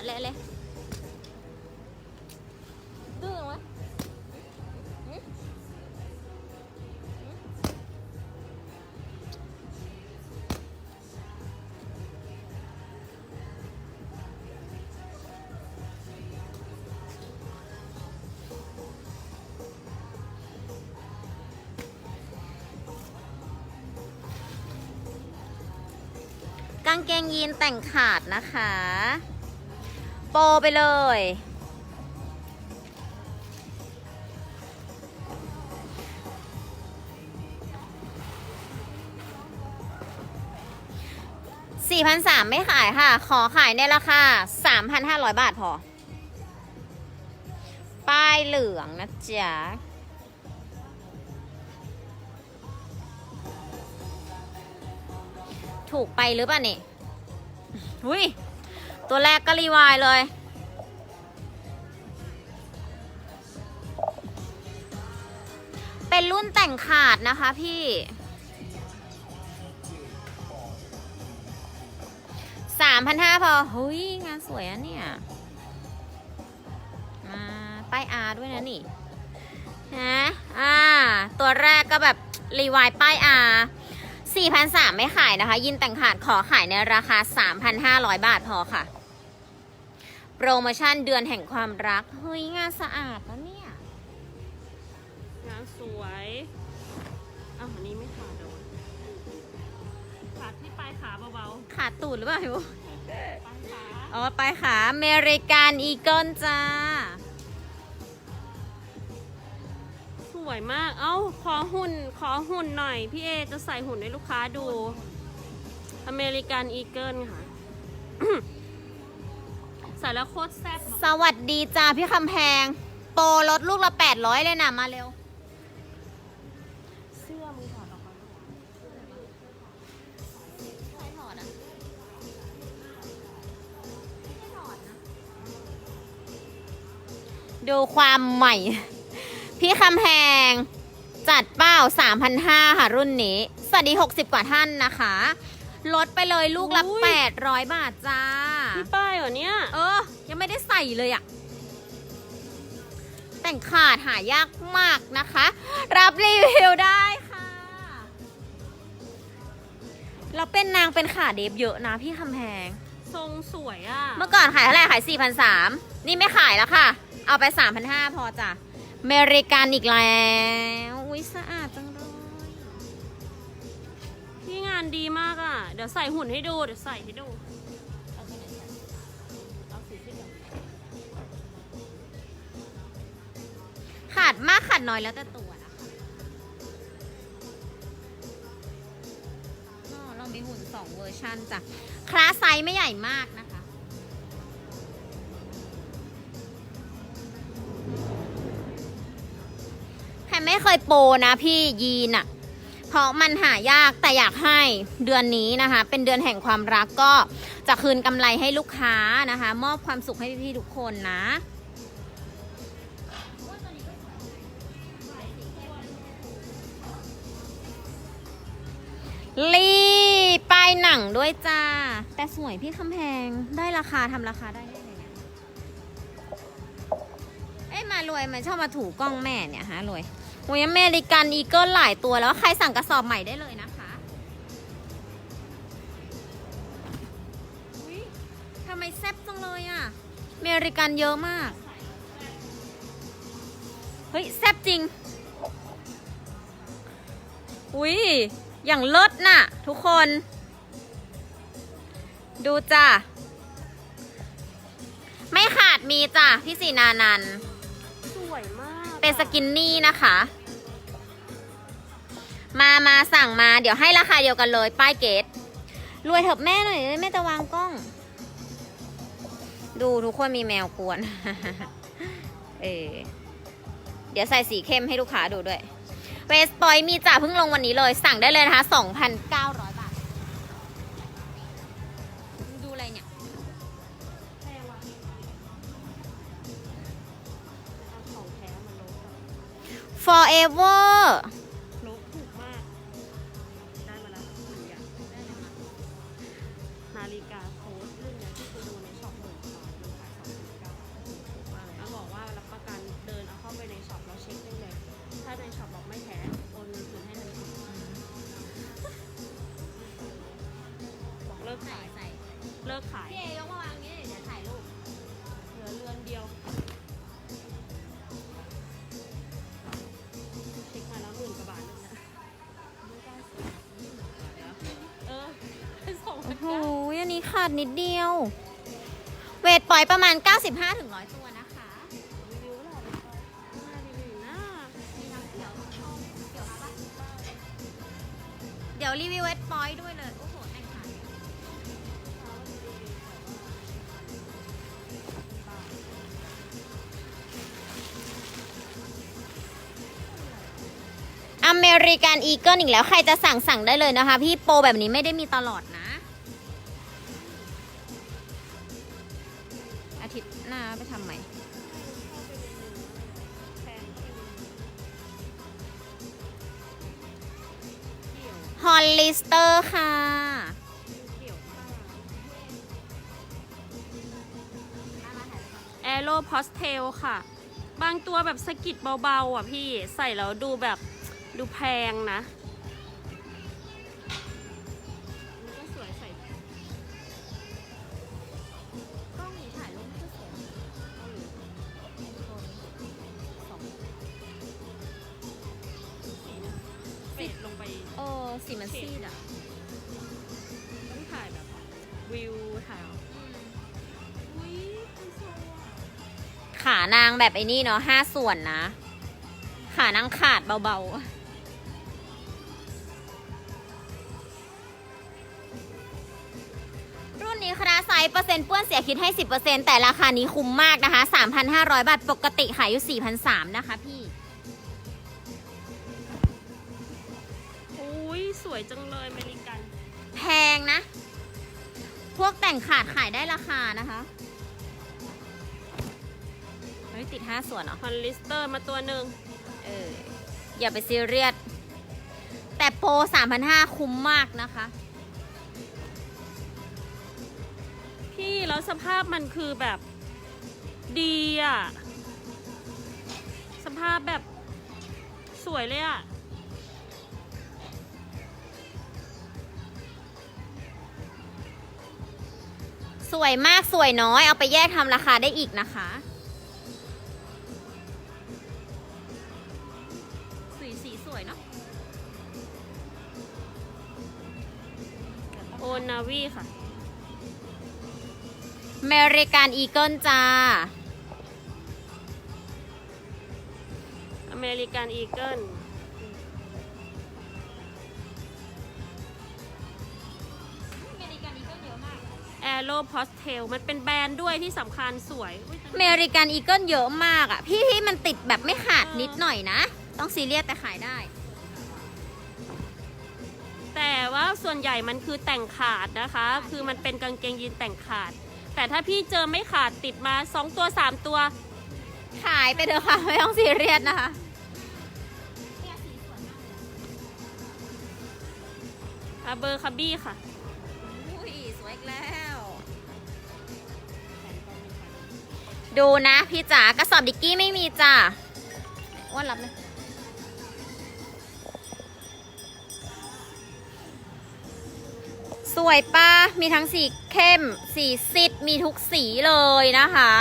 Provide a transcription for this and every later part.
จัดเละเลยดื้อไหมหืมหืมกางเกงยีนแต่งขาดนะคะ โปรไปเลยสี่พันสามไม่ขายค่ะ ขอขายในราคาสามพันห้าร้อยบาทพอ ป้ายเหลืองนะจ๊ะถูกไปหรือเปล่านี่หุย ตัวแรกก็รีวายเลย เป็นรุ่นแต่งขาดนะคะพี่ สามพันห้าพอเฮ้ย งานสวยอะเนี่ย มาป้ายอาด้วยนะนี่ฮะอ่า ตัวแรกก็แบบรีวายป้ายอา4,300 ไม่ขายนะคะ ยินแต่งขาดขอขายในราคา 3,500 บาทพอค่ะ โปรโมชั่นเดือนแห่งความรัก เฮ้ย งานสะอาดแล้วเนี่ย งานสวยอ้าวอันนี้ไม่ขาดเหรอขาดที่ปลายขาเบาขาดตูดหรือเปล่าพี่บุ๊คๆปลายขาอ๋อไปขาอเมริกันอีเกิลจ้า สวยมาก เอ้าขอหุ่นขอหุ่นหน่อย พี่เอจะใส่หุ่นให้ลูกค้าดู อเมริกันอีเกิลค่ะ ใส่แล้วโคตรแซ่บสวัสดีจ้าพี่คำแพง โปรลดลูกละ 800 เลยนะมาเร็ว เสื้อมึงถอดออกมาใครถอดอะดูความใหม่ พี่คำแพง จัดเป้า3,500 ค่ะ รุ่นนี้ สวัสดี 60 กว่าท่านนะคะ ลดไปเลยลูกละ 800 บาทจ้า พี่ป้ายเหรอเนี่ยเออ ยังไม่ได้ใส่เลยอะแต่งขาดหายากมากนะคะ รับรีวิวได้ค่ะ เราเป็นนางเป็นขาเดฟเยอะนะพี่คำแพง ทรงสวยอะ เมื่อก่อนขายเท่าไหร่ขาย 4,300 นี่ไม่ขายแล้วค่ะ เอาไป 3,500 พอจ้ะอเมริกันอีกแล้ว อุ้ยสะอาดจังเลยพี่งานดีมากอะ เดี๋ยวใส่หุ่นให้ดู เดี๋ยวใส่ให้ดู ขาดมากขาดน้อยแล้วแต่ตัวนะคะอ๋อเรามีหุ่น2เวอร์ชันจ้ะคลาสไซส์ไม่ใหญ่มากนะคะใครไม่เคยโปนะพี่ยีนอะเพราะมันหายากแต่อยากให้เดือนนี้นะคะ เป็นเดือนแห่งความรักก็จะคืนกำไรให้ลูกค้านะคะ มอบความสุขให้พี่ๆทุกคนนะ รีป้ายหนังด้วยจ้า แต่สวยพี่คำแพงได้ราคาทำราคาได้เลยเนี่ยเอ้ยมารวยมันชอบมาถูกล้องแม่เนี่ยฮะรวยโอ้ยอเมริกันอีเกิลหลายตัวแล้วใครสั่งกระสอบใหม่ได้เลยนะคะทำไมแซ่บจังเลยอะอเมริกันเยอะมาก เฮ้ย แซ่บจริง อุ้ย อย่างเลิศน่ะ ทุกคน ดูจ้ะ ไม่ขาดมีจ้ะ พี่สีนานันท์สวยมากเป็นสกินนี่นะคะ มามาสั่งมา เดี๋ยวให้ราคาเดียวกันเลย ป้ายเกตรวยเถอะแม่หน่อยแม่จะวางกล้อง ดูทุกคนมีแมวกวน เออเดี๋ยวใส่สีเข้มให้ลูกค้าดูด้วย เวสปอยมีจ่าเพิ่งลงวันนี้เลย สั่งได้เลยนะคะ2,900 บาท ดูอะไรเนี่ยแพงว่ะเอาของแท้มาลดอะ forever กขาย พี่เอยกมาวางนี้เดี๋ยวถ่ายรูปเหลือเรือนเดียวเช็คมาแล้วหมื่นกว่าบาทแล้วนะเออส่งโอ้มาโหจ้าอันนี้ขาดนิดเดียว เวทปล่อยประมาณ 95ถึง100 ตัวนะคะ รีวิวหรอหน้ารีวิวหน้ามีทั้งเขียวทั้งทองเขียวมาปะเดี๋ยวรีวิวเวทปอยด้วย ริกันอีเกิลอีกแล้วใครจะสั่งสั่งได้เลยนะคะ พี่โปรแบบนี้ไม่ได้มีตลอดนะ อาทิตย์หน้าไปทำใหม่ฮอลลิสเตอร์ค่ะ แอโร่พอสเทลค่ะ บางตัวแบบสะกิดเบาๆ อะพี่ใส่แล้วดูแบบ ดูแพงนะมันก็สวยใส่กล้องถ่ายรูปไม่สวยสองสีมันเฟดลงไป เออสีมันซีดอะ ต้องถ่ายแบบ วิวถ่ายอุ้ยไฮโซขานางแบบไอ้นี่เนาะห้าส่วนนะ ขานางขาดเบาๆ เปอร์เซ็นต์เปื้อนเสียคิดให้ 10%แต่ราคานี้คุ้มมากนะคะ 3,500 บาท ปกติขายอยู่ 4,300 นะคะพี่อุ้ยสวยจังเลยอเมริกัน แพงนะ พวกแต่งขาดขายได้ราคานะคะเฮ้ยติด 5 ส่วนเหรอฮอนลิสเตอร์มาตัวหนึ่งเออ อย่าไปซีเรียส แต่โปร3,500 คุ้มมากนะคะ พี่แล้วสภาพมันคือแบบดีอะสภาพแบบสวยเลยอะสวยมากสวยน้อย เอาไปแยกทำราคาได้อีกนะคะ สีสีสวยเนาะโอนาวีค่ะอ เมริกันอีเกิลจ้า อเมริกันอีเกิลอเมริกันอีเกิลเยอะมากแอโร่พอสเทลมันเป็นแบรนด์ด้วยที่สำคัญสวยอุ๊ยอเมริกันอีเกิลเยอะมากอะพี่ที่มันติดแบบไม่ขาดนิดหน่อยนะ ต้องซีเรียสแต่ขายได้ แต่ว่าส่วนใหญ่มันคือแต่งขาดนะคะ คือมันเป็นกางเกงยีนแต่งขาด แต่ถ้าพี่เจอไม่ขาดติดมา 2 ตัว 3 ตัว ขายไปเถอะค่ะ ไม่ต้องซีเรียสนะคะ อาเบอร์คาบี้ค่ะ อุ้ยสวยอีกแล้ว ดูนะพี่จ๋ากระสอบดิกกี้ไม่มีจ้ะอ้ว่ารับเลย สวยป้ามีทั้งสีเข้ม สีซิดมีทุกสีเลยนะคะ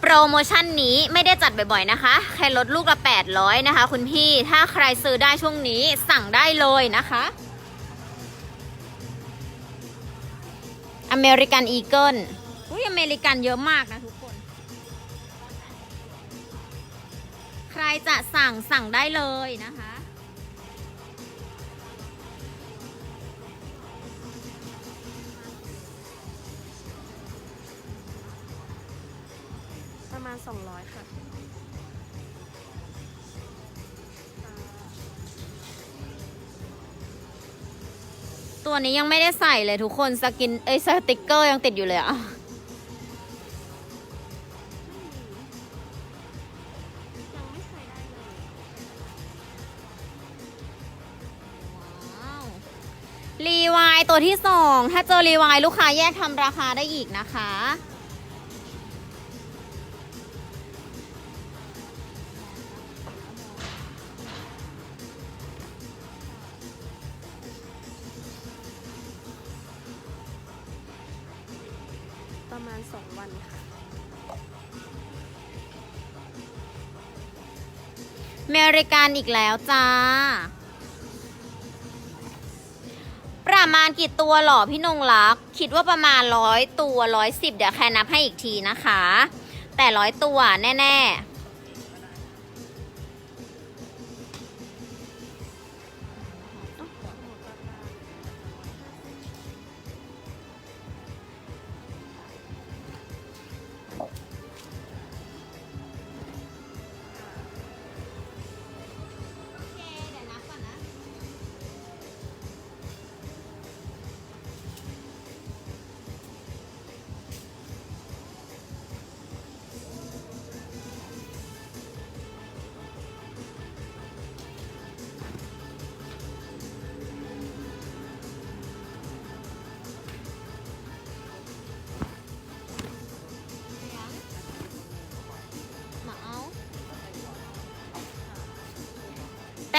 โปรโมชั่นนี้ไม่ได้จัดบ่อยๆนะคะ แค่ลดลูกละ 800 นะคะ คุณพี่ ถ้าใครซื้อได้ช่วงนี้สั่งได้เลยนะคะอเมริกันอีเกิลอุ้ยอเมริกันเยอะมากนะทุก จะสั่งสั่งได้เลยนะคะ ประมาณ 200 ค่ะตัวนี้ยังไม่ได้ใส่เลยทุกคนสกินเอ้ยสติกเกอร์ยังติดอยู่เลยอะ ตัวที่สองถ้าเจอรีวายลูกค้าแยกทำราคาได้อีกนะคะ ประมาณ 2 วันค่ะ เมริกันอีกแล้วจ้า ประมาณกี่ตัวหรอพี่นงรัก คิดว่าประมาณร้อยตัวร้อยสิบเดี๋ยวแค่นับให้อีกทีนะคะ แต่ร้อยตัวแน่ ๆ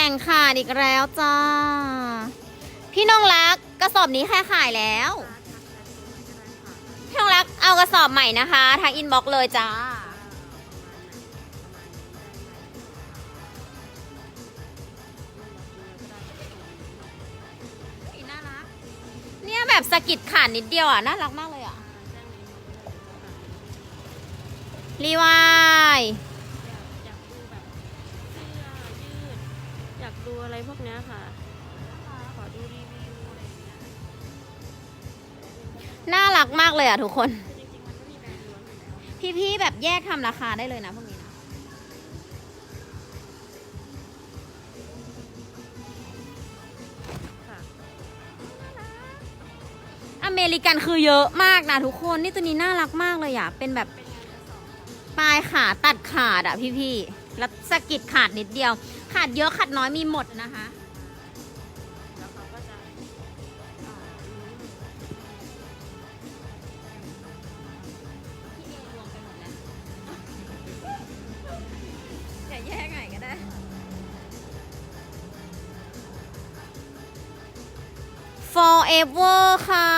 แต่งขาดอีกแล้วจ้า พี่น้องรักกระสอบนี้แค่ขายแล้ว พี่น้องรักเอากระสอบใหม่นะคะทางอินบ็อกเลยจ้า เนี่ยแบบสะกิดขาดนิดเดียวอะ น่ารักมากเลยอะ รีวาย ดูอะไรพวกเนี้ยค่ะ ขอดูรีวิวอะไรอย่างเงี้ยน่ารักมากเลยอะทุกคน คือจริงๆมันก็มีแบรนด์ล้วนอยู่แล้วพี่ๆแบบแยกทำราคาได้เลยนะพวกนี้นะ ค่ะ อเมริกันคือเยอะมากนะทุกคน นี่ตัวนี้น่ารักมากเลยอะ เป็นแบบเป็นงานกระสอบค่ะปลายขาตัดขาดอะพี่ๆแล้วสะกิดขาดนิดเดียว ขาดเยอะขาดน้อยมีหมดนะคะ แล้วเขาก็จะอ่ารู้อย่าแยกไงก็ได้ forever ค่ะ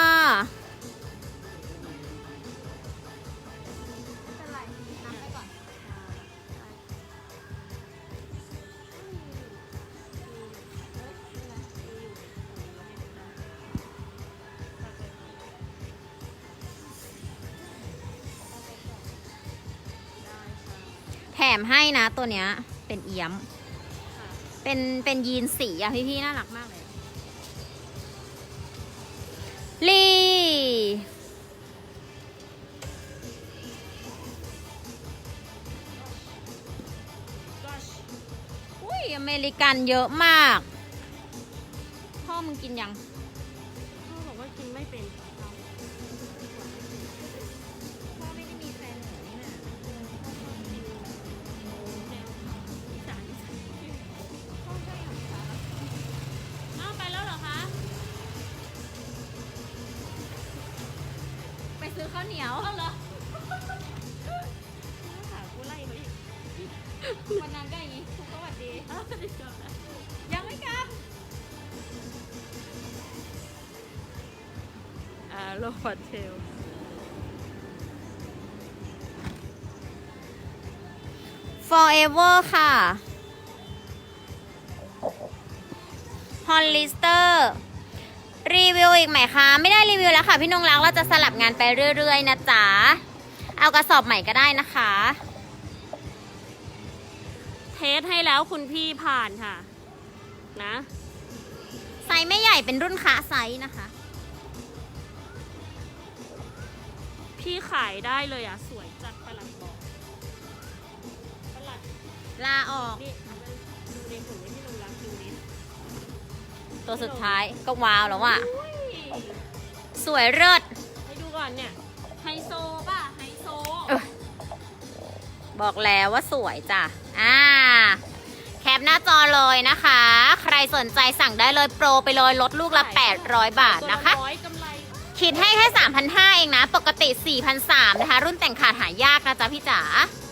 มให้นะตัวเนี้ย เป็นเอี้ยม เป็นเป็นยีนสีอะพี่ๆน่ารักมากเลยอะลีอุ้ยอเมริกันเยอะมาก พ่อมึงกินยัง ข้าวเหนียวเอาเหรอค่ะกูไล่เขาอีกวันนั้นก็อย่างนี้ทุกสวัสดีอ้าวเดี๋ยวก่อนนะยังไม่กลับอ่าโลฟอเทล forever ค่ะ Hollister รี วิวอีกไหมคะ ไม่ได้รีวิวแล้วค่ะพี่นงรักเราจะสลับงานไปเรื่อยๆนะจ๊ะ เอากระสอบใหม่ก็ได้นะคะ เทสให้แล้วคุณพี่ผ่านค่ะ นะไซส์ไม่ใหญ่เป็นรุ่นค้าไซส์นะคะ พี่ขายได้เลยอะ สวยจัดประหลัดบอกประหลัดลาออก นี่เอาไปดูในถุงที่ลุงรักดูนิด ตัวสุดท้ายก็ว้าวแล้วอะอุ้ยสวยเลิศให้ดูก่อนเนี่ย ไฮโซป่ะ ไฮโซเออบอกแล้วว่าสวยจ้ะ อ่า แคปหน้าจอเลยนะคะ ใครสนใจสั่งได้เลยโปรไปเลยลดลูกละ 800 บาทนะคะ ตัวลร้อยกำไรคิดให้แค่3,500เองนะ ปกติ 4,300นะคะ รุ่นแต่งขาดหายากนะจ๊ะพี่จ๋าใ